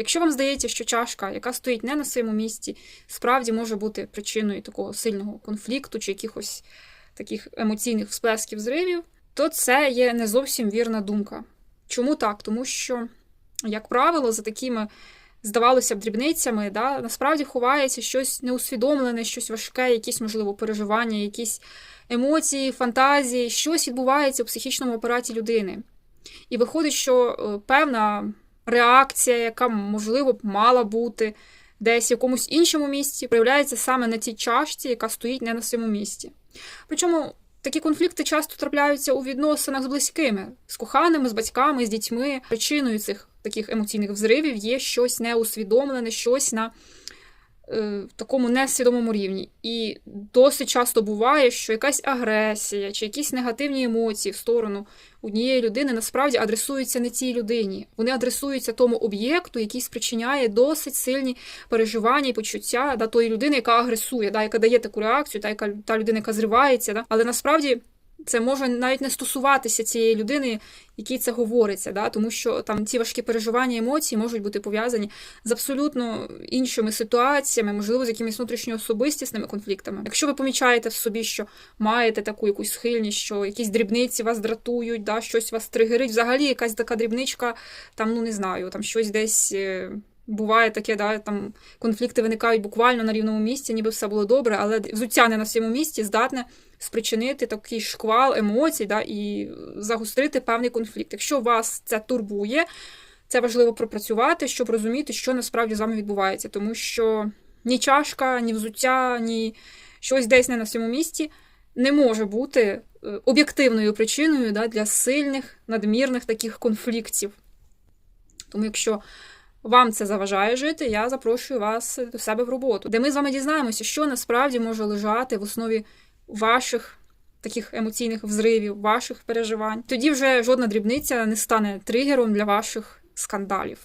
Якщо вам здається, що чашка, яка стоїть не на своєму місці, справді може бути причиною такого сильного конфлікту чи якихось таких емоційних всплесків зривів, то це є не зовсім вірна думка. Чому так? Тому що, як правило, за такими, здавалося б, дрібницями, да, насправді ховається щось неусвідомлене, щось важке, якісь, можливо, переживання, якісь емоції, фантазії, щось відбувається у психічному апараті людини. І виходить, що е, певна реакція, яка, можливо, б мала бути десь в якомусь іншому місці, проявляється саме на тій чашці, яка стоїть не на своєму місці. Причому такі конфлікти часто трапляються у відносинах з близькими, з коханими, з батьками, з дітьми. Причиною цих таких емоційних взривів є щось неусвідомлене, щось на е, такому несвідомому рівні. І досить часто буває, що якась агресія чи якісь негативні емоції в сторону однієї людини насправді адресуються не цій людині. Вони адресуються тому об'єкту, який спричиняє досить сильні переживання і почуття да, тої людини, яка агресує, да, яка дає таку реакцію, та яка та людина, яка зривається. Да. Але насправді. Це може навіть не стосуватися цієї людини, якій це говориться, да? тому що там ці важкі переживання емоції можуть бути пов'язані з абсолютно іншими ситуаціями, можливо, з якимись внутрішньоособистісними конфліктами. Якщо ви помічаєте в собі, що маєте таку якусь схильність, що якісь дрібниці вас дратують, да? щось вас тригерить, взагалі якась така дрібничка, там, ну не знаю, там щось десь. Буває таке, да, там конфлікти виникають буквально на рівному місці, ніби все було добре, але взуття не на своєму місці здатне спричинити такий шквал емоцій да, і загострити певний конфлікт. Якщо вас це турбує, це важливо пропрацювати, щоб розуміти, що насправді з вами відбувається, тому що ні чашка, ні взуття, ні щось десь не на своєму місці не може бути е, об'єктивною причиною да, для сильних, надмірних таких конфліктів. Тому якщо вам це заважає жити, я запрошую вас до себе в роботу, де ми з вами дізнаємося, що насправді може лежати в основі ваших таких емоційних взривів, ваших переживань. Тоді вже жодна дрібниця не стане тригером для ваших скандалів.